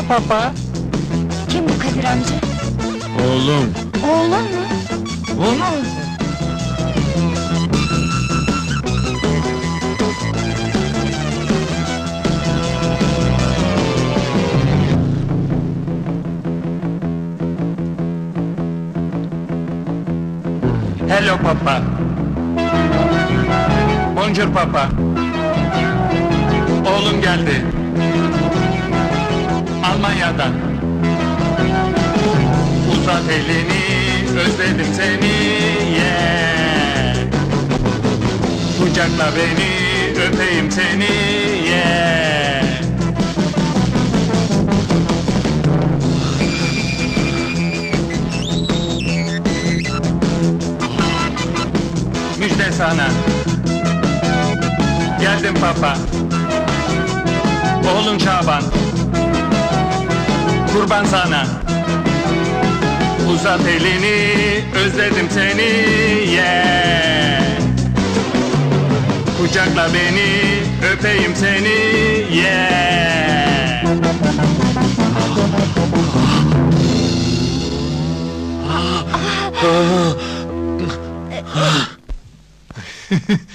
papa. Kim bu Kadir amca? Oğlum. Oğlun mu? Oğlum. Hello papa. Bonjour papa. Oğlum geldi. Almanya'dan. Uzat elini, özledim seni, yeah. Kucakla beni, öpeyim seni, yeah. Müjde sana. Geldim papa. Oğlun Şaban. Kurban sana. Uzat elini, özledim seni, yeah. Kucakla beni, öpeyim seni, yeah.